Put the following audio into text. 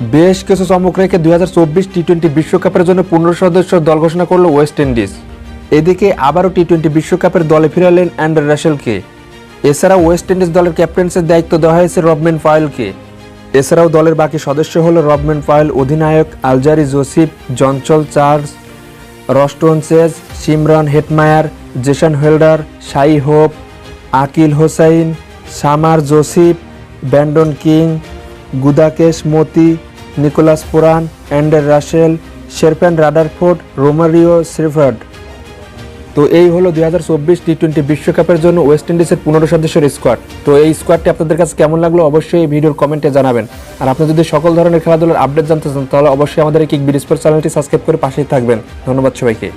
বেশ কিছু চমক রেখে দুই হাজার চব্বিশ টি টোয়েন্টি বিশ্বকাপের জন্য পনেরো সদস্য দল ঘোষণা করল ওয়েস্ট ইন্ডিজ। এদিকে আবারও টি টোয়েন্টি বিশ্বকাপের দলে ফিরালেন অ্যান্ডার রাসেলকে। এছাড়া ওয়েস্ট ইন্ডিজ দলের ক্যাপ্টেন্সের দায়িত্ব দেওয়া হয়েছে রবমেন ফায়েলকে এছাড়াও দলের বাকি সদস্য হল রবমেন ফায়েল অধিনায়ক Alzarri Joseph Johnson Charles Roston Chase Shimron Hetmyer Jason Holder Shai Hope, Akeal Hosein, Shamar Joseph, Brandon King, Gudakesh Motie Nicholas Pooran, Andre Russell শেরপ্যান রাডারফোর্ড Romario শ্রিফার্ড তো এই হলো দুই হাজার চব্বিশ টি টোয়েন্টি বিশ্বকাপের জন্য ওয়েস্ট ইন্ডিজের পনেরো সদস্যের স্কোয়াড তো এই স্কোয়াডটি আপনাদের কাছে কেমন লাগল অবশ্যই এই ভিডিওর কমেন্টে জানাবেন। আর আপনি যদি সকল ধরনের খেলাধুলার আপডেট জানতে চান, তাহলে অবশ্যই আমাদের এই কিক বিডি স্পোর্টস চ্যানেলটি সাবস্ক্রাইব করে পাশেই থাকবেন। ধন্যবাদ সবাইকে।